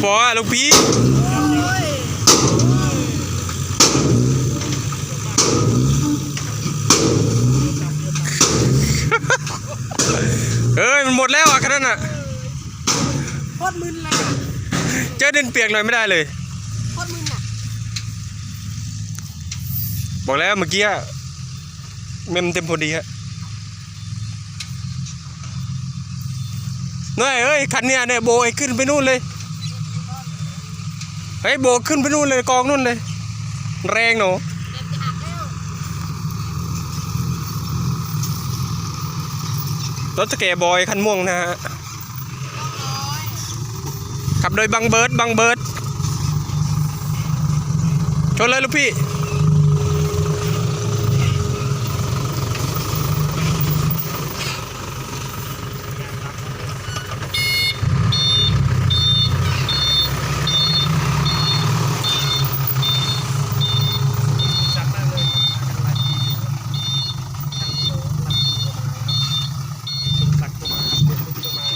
พอลูกพี่เอ้ย มันหมดแล้วอะคันนั้นอะโคตรมึนเลยเจอดินเปียกหน่อยไม่ได้เลยโคตรมึนอะ บอกแล้วเมื่อกี้อะเมมเต็มพอดีฮะ น้อยเอ้ยคันเนี้ยเนี่ยโบยขึ้นไปนู่นเลยเฮ้ยโบกขึ้นไปนู่นเลยกองนู่นเลย แรงหนูเด็กจะหักแล้วรถสเกบอยคันม่วงนะฮะขับโดยบังเบิร์ดบังเบิร์ดชนเลยลูกพี่ จัดได้เลยมากันหลายทีอยู่ทั้งโลทั้งโลมาตักตัวมาเด็กตัวมา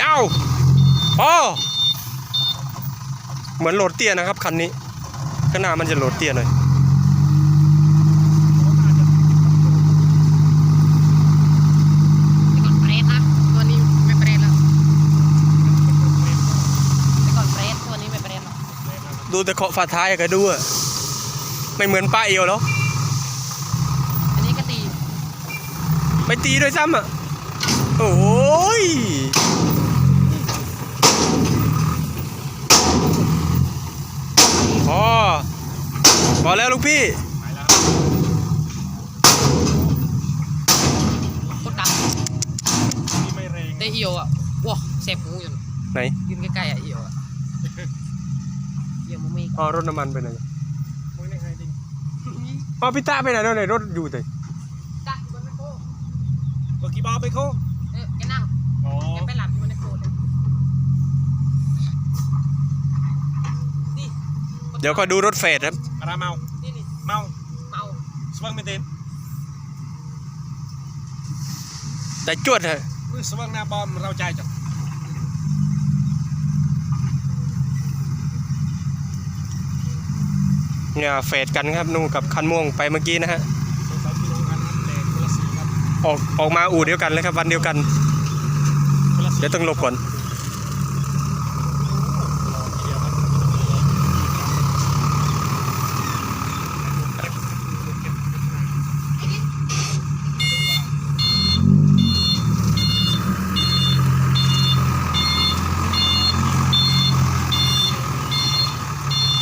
ยาวพอเหมือนโหลดเตี้ยนะครับคันนี้ข้างหน้ามันจะโหลดเตี้ยหน่อยแต่ก่อนเฟรชนะตัวนี้ไม่เฟรชแล้วแต่ก่อนเฟรชตัวนี้ไม่เฟรชหรอกดูแต่เคาะฝาท้ายก็ดูอะไม่เหมือนป้าเอวแล้วอันนี้ก็ตีไม่ตีด้วยซ้ำอะ โอ้ยพอพ อแล้วลูกพี่ไปแล้วโคตรดังนี่ไม่แรงได้เอียวอะว้าเสพหูอยู่ไหนยืนใกล้ๆอะเอียวอะเอียวมันมีอ๋อรถน้ำมันไปไหนมึงได้ไงจริงอ๋อพี่ตาไปไหนแล้วไหนรถอยู่ไหนดักอยู่บนแมคโครก็กี่บาไปโค้เออแกนั่งอ๋อแกไปหลับอยู่บนแมคโครเลยนี่เดี๋ยวก็ดูรถเฟดครับ อะไรเมานี่นี่เมาเมาสว่างไม่เต็มแต่จวดฮะมือสว่างหน้าบอมเราใจจัดเนี่ยเฟดกันครับนู่นกับคันม่วงไปเมื่อกี้นะฮะสงสัยพี่น้องกันครับแต่คนละสีครับออกออกมาอู่เดียวกันเลยครับวันเดียวกันคนละสีเดี๋ยวต้องหลบก่อน รอทีเดียวครับ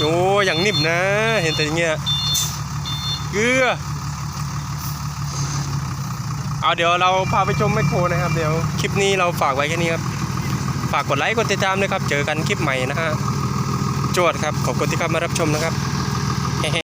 โอ้อย่างนิ่มนะ เห็นแต่อย่างเงี้ยเกลือเอาเดี๋ยวเราพาไปชมแมคโครนะครับ เดี๋ยวคลิปนี้เราฝากไว้แค่นี้ครับ ฝากกดไลค์กดติดตามด้วยครับ เจอกันคลิปใหม่นะฮะจวดครับ ขอบคุณที่เข้ามารับชมนะครับ